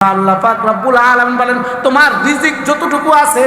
আল্লাহ পাক রব্বুল আলামিন বলেন, তোমার রিজিক যতটুকু আছে,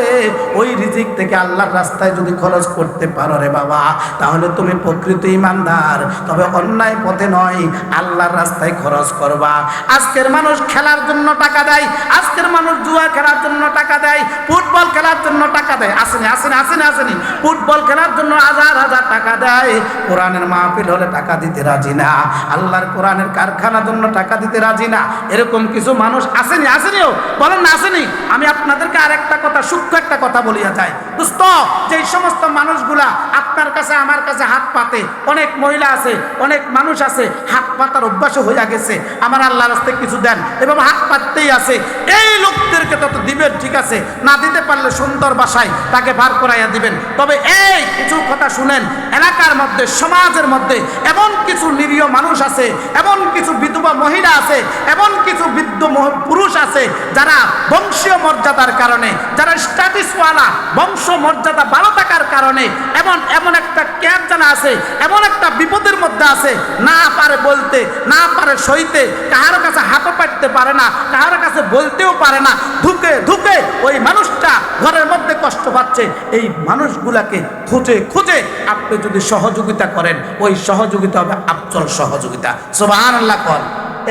ওই রিজিক থেকে আল্লাহর রাস্তায় যদি খরচ করতে পারো রে বাবা, তাহলে তুমি প্রকৃত ইমানদার তবে অন্যায় পথে নয়, আল্লাহর রাস্তায় খরচ করবা। আজকের মানুষ খেলার জন্য টাকা দেয়, আজকের মানুষ জুয়া খেলার জন্য টাকা দেয়, ফুটবল খেলার জন্য টাকা দেয়। আসেনি আসেনি আসেনি আসেনি। ফুটবল খেলার জন্য হাজার হাজার টাকা দেয়। কোরআনের মাহফিল হলে টাকা দিতে রাজি না। আল্লাহর কোরআনের কারখানার জন্য টাকা দিতে রাজি না। এরকম কিছু মানুষ আসেনি আসেনিও বলেন না আসেনি আমি আপনাদেরকে আরেকটা কথা, সূক্ষ্ম একটা কথা বলিয়া যাই। দোস্ত যে সমস্ত মানুষগুলা আপনার কাছে, আমার কাছে হাত পাতে, অনেক মহিলা আছে, অনেক মানুষ আছে, হাত পাতার অভ্যাস হইয়া গেছে, আমার আল্লাহ রাস্তায় কিছু দেন, এবং হাত পাততেই আছে, এই লোকদেরকে তত দিবেন ঠিক আছে, না দিতে পারলে সুন্দর বাসায় তাকে বার করাইয়া দিবেন। তবে এই কিছু কথা শুনেন এলাকার মধ্যে, সমাজের মধ্যে এমন কিছু নিরীহ মানুষ আছে, এমন কিছু বিধবা মহিলা আছে, এমন কিছু বৃদ্ধ পুরুষ আছে যারা বংশীয় মর্যাদার কারণে, যারা স্ট্যাটিসওয়ালা বংশ মর্যাদা ভালো থাকার কারণে এমন এমন একটা ক্যাব জানা আছে, এমন একটা বিপদের মধ্যে আছে, না পারে বলতে, না পারে সইতে কাহার কাছে হাতও পাইতে পারে না কাহার কাছে বলতেও পারে না, ধুকে ধুকে ওই মানুষটা ঘরের মধ্যে কষ্ট পাচ্ছে, এই মানুষগুলাকে খুঁজে খুঁজে আপনি যদি সহযোগিতা করেন, ওই সহযোগিতা হবে আবচল সহযোগিতা। সোবাহান আল্লাহ কর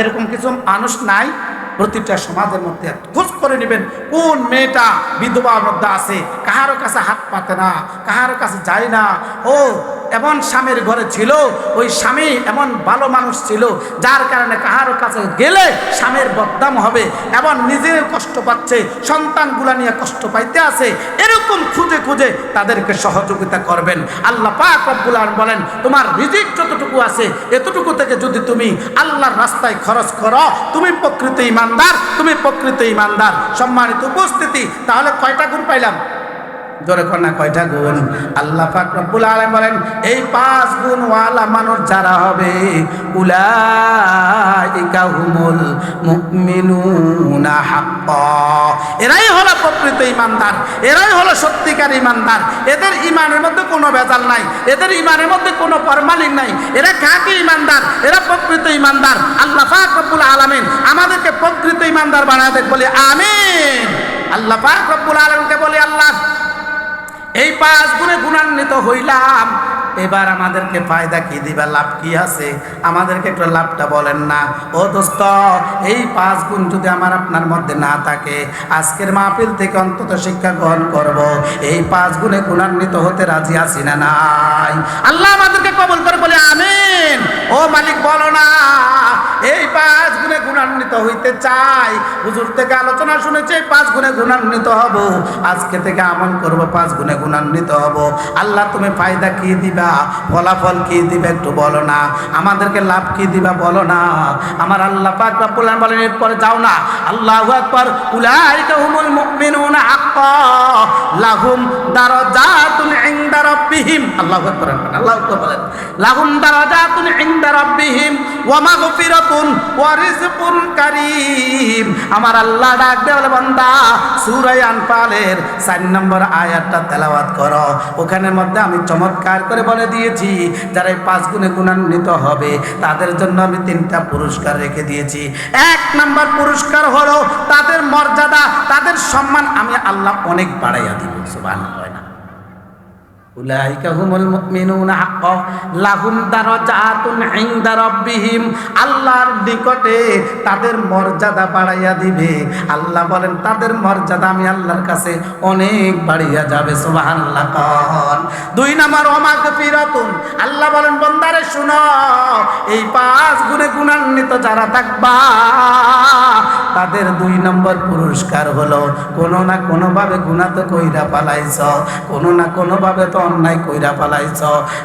এরকম কিছু মানুষ নাই, প্রতিটা সমাজের মধ্যে। খোঁজ করে নেবেন, কোন মেয়েটা বিধবার মধ্যে আছে কাহারও কাছে হাত পাতে না কাহারও কাছে যায় না। ও এমন স্বামীর ঘরে ছিল, ওই স্বামী এমন ভালো মানুষ ছিল, যার কারণে কাহারও কাছে গেলে স্বামীর বদনাম হবে এবং নিজের কষ্ট পাচ্ছে, সন্তানগুলা নিয়ে কষ্ট পাইতে আছে, এরকম খুঁজে খুঁজে তাদেরকে সহযোগিতা করবেন। আল্লাহ পাক রব্বুল বলেন, তোমার রিজিক যতটুকু আছে, এতটুকু থেকে যদি তুমি আল্লাহর রাস্তায় খরচ করো, তুমি প্রকৃত ইমানদার, তুমি প্রকৃত ইমানদার। সম্মানিত উপস্থিতি, তাহলে কয়টা গুণ পাইলাম? কর না বলেন, এই পাঁচ মানুষ যারা হবে এরাই প্রকৃত ইমানদার, এরাই হলো সত্যিকার ইমানদার। এদের ইমানের মধ্যে কোনো ভেজাল নাই, এদের ইমানের মধ্যে কোনো ফরমালিন নাই। এরা কাকে ইমানদার? এরা প্রকৃত ইমানদার। আল্লাহ পাক রব্বুল আলামিন আমাদেরকে প্রকৃত ইমানদার বানাতে বলে আমিন। আল্লাহ পাক রব্বুল আলামিনকে বলে আল্লাহ এই পাঁচ গুণে গুণান্বিত হইলাম। এবার আমাদেরকে ফায়দা কি দিবা? লাভ কি আছে? আমাদেরকে একটু লাভটা বলেন না। ও দোস্ত, এই পাঁচ গুণ যদি আমার আপনার মধ্যে না থাকে, আজকের মাহফিল থেকে অন্তত শিক্ষা গ্রহণ করব। এই পাঁচ গুণে গুণান্বিত হতে রাজি আছি না নাই? আল্লাহ আমাদেরকে কবল করে বলে আমিন। ও মালিক, বলো না। এই পাঁচ গুণে গুণান্বিত হইতে চাই। হুজুর থেকে আলোচনা শুনেছি, এই পাঁচ গুণে গুণান্বিত হব। আজকে থেকে আমল করব, পাঁচ গুণে গুণান্বিত হব। আল্লাহ, তুমি ফায়দা কি দিবা? ফলাফল কি দিবে একটু বলো না, আমাদেরকে লাভ কি দিবা বলো না। আমার আল্লাহ পাক রব্বুল আলামিন বলেন, এরপরে যাও না। আল্লাহু আকবার, উলাইকা হুমুল মুমিনুনা হাক্কা, লাহুম দারাজাতুন ইনদা রাব্বিহিম। আল্লাহু আকবার আল্লাহু আকবার লাহুম দারাজাতুন ইনদা রাব্বিহিম। আমার আল্লাহ ডাক দে বলে, বান্দা, সূরা আনফালের 4 নম্বর আয়াতটা তেলাওয়াত করো। ওখানের মধ্যে আমি চমৎকার করে বলে দিয়েছি, যারা এই পাঁচ গুণে গুণান্বিত হবে, তাদের জন্য আমি তিনটা পুরস্কার রেখে দিয়েছি। এক নম্বর পুরস্কার হলো, তাদের মর্যাদা, তাদের সম্মান আমি আল্লাহ অনেক বাড়াইয়া দিব, সুবহানাল্লাহ। তাদের বাড়াইয়া আল্লাহ বলেন যাবে দুই আল্লাহ বলেন, বন্দারে শুনো, এই পাঁচ গুণে গুণান্বিত যারা থাকবা, তাদের দুই নম্বর পুরস্কার হলো, কোনো না কোনোভাবে গুণা তো কইরা পালাইছ, কোনো না কোনোভাবে তো অন্যায় কইরা পালাইছ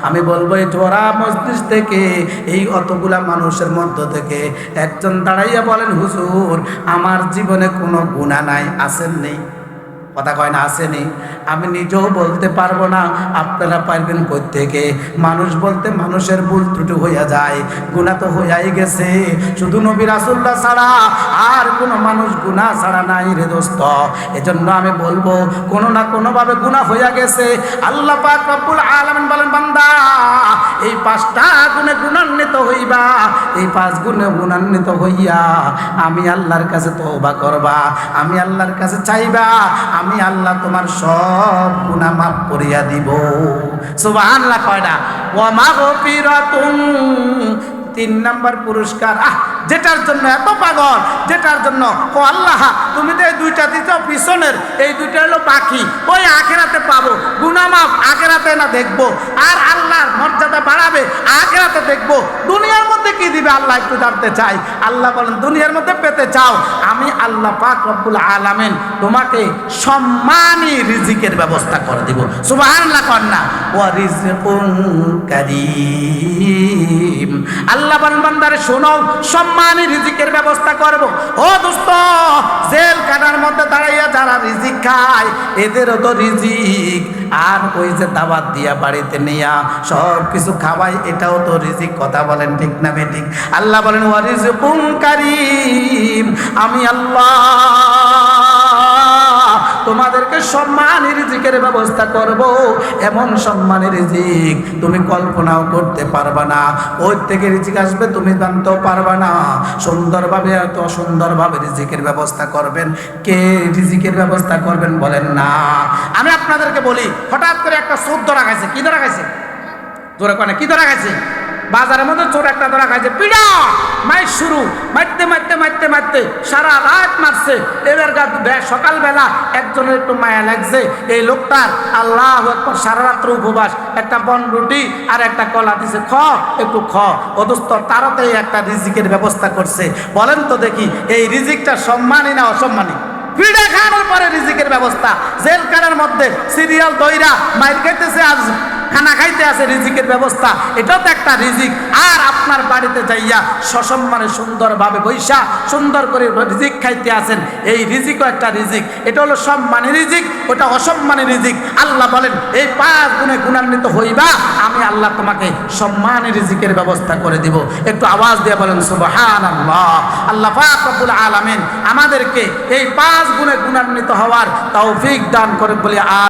আমি বলব, এই ঠোরা মসজিদ থেকে, এই অতগুলা মানুষের মধ্য থেকে একজন দাঁড়াইয়া বলেন, হুজুর, আমার জীবনে কোনো গুণা নাই আসেন নেই কথা কয় না, আসেনি। আমি নিজেও বলতে পারব না, আপনারা পারবেন থেকে মানুষ বলতে মানুষের ভুল ত্রুটি হইয়া যায় গুণা তো হইয়াই গেছে। শুধু নবী রাসুল্লাহ ছাড়া আর কোনো মানুষ গুণা ছাড়া নাই রে দোস্ত। এজন্য আমি বলব, কোনো না কোনোভাবে গুণা হইয়া গেছে। আল্লাহ পাক রব্বুল আলামিন বলেন, বান্দা এই পাঁচটা গুণে গুণান্বিত হইবা, এই পাঁচ গুণে গুণান্বিত হইয়া আমি আল্লাহর কাছে তওবা করবা, আমি আল্লাহর কাছে চাইবা, আমি আল্লাহ তোমার সব গুণা মাফ করিয়া দিব। সুবহানাল্লাহ কয়টা ও মা তিন নাম্বার পুরস্কার, আহ যেটার জন্য এত পাগল, যেটার জন্য, ও আল্লাহ, তুমি তো এই দুইটা দিতে পিছনের, এই দুইটা হলো পাখি, ওই আখেরাতে পাবো, গুনামাফ আখেরাতে না দেখব, আর আল্লাহর মর্যাদা বাড়াবে, আখেরাতে দেখব, দুনিয়ার মধ্যে কি দিবে আল্লাহ একটু জানতে চাই, আল্লাহ বলেন, দুনিয়ার মধ্যে পেতে চাও, আমি আল্লাহ পাক রব্বুল আলামিন তোমাকে সম্মানী রিজিকের ব্যবস্থা করে দিব, সুবহানাল্লাহ কন্যা ও রিজকুন কারীম। আল্লাহ বলেন, বান্দারে শোনো সম্মানী রিজিকের ব্যবস্থা করব। ও দোস্ত, জেল কাটার মধ্যে দাঁড়াইয়া যারা রিজিক খায়, এদেরও তো রিজিক। আর ওই যে দাবাত দিয়া বাড়িতে নিয়া সব কিছু খাওয়াই এটাও তো রিজিক, কথা বলেন ঠিক না বেঠিক? আল্লাহ বলেন ওয়ারিজ কারীম। আমি আল্লাহ তোমাদেরকে সম্মানের রিজিকের ব্যবস্থা করব। এমন সম্মানের রিজিক তুমি কল্পনাও করতে পারবা না। ওই থেকে রিজিক আসবে, তুমি জানতেও পারবা না। সুন্দরভাবে এত সুন্দরভাবে রিজিকের ব্যবস্থা করবেন। কে রিজিকের ব্যবস্থা করবেন বলেন না। আমি আপনাদেরকে বলি, হঠাৎ করে একটা সুদ ধরা খাইছে। কি ধরা খাইছে? কি ধরা খাইছে? বাজারের মধ্যে চোর একটা ধরা খাইছে, পিড়া! মাই শুরু। মারতে মারতে মারতে মারতে সারা রাত মারছে। এবার গা সকালবেলা একজনের একটু মায়া লাগছে। এই লোকটার আল্লাহ একবার সারা রাত্র উপবাস। একটা বন রুটি আর একটা কলা দিছে, খ, একটু খ। অদস্ত তারতেই একটা রিজিকের ব্যবস্থা করছে। বলেন তো দেখি, এই রিজিকটা সম্মানী না অসম্মানী পিড়া খাওয়ানোর পরে রিজিকের ব্যবস্থা। জেলখানার মধ্যে সিরিয়াল দইরা মাইর খাইতেছে আজ খানা খাইতে আছে, রিজিকের ব্যবস্থা, এটাও তো একটা রিজিক। আর আপনার বাড়িতে যাইয়া সসম্মানে সুন্দরভাবে বৈশা, সুন্দর করে রিজিক খাইতে আছেন, এই রিজিকও একটা রিজিক। এটা হলো সম্মানী রিজিক, ওটা অসম্মানী রিজিক। আল্লাহ বলেন, এই পাঁচ গুণে গুণান্বিত হইবা, আমি আল্লাহ তোমাকে সম্মানী রিজিকের ব্যবস্থা করে দিব। একটু আওয়াজ দিয়ে বলেন সুবহান আল্লাহ আল্লাহ রব্বুল আলামিন আমাদেরকে এই পাঁচ গুণে গুণান্বিত হওয়ার তৌফিক দান করে বলে আ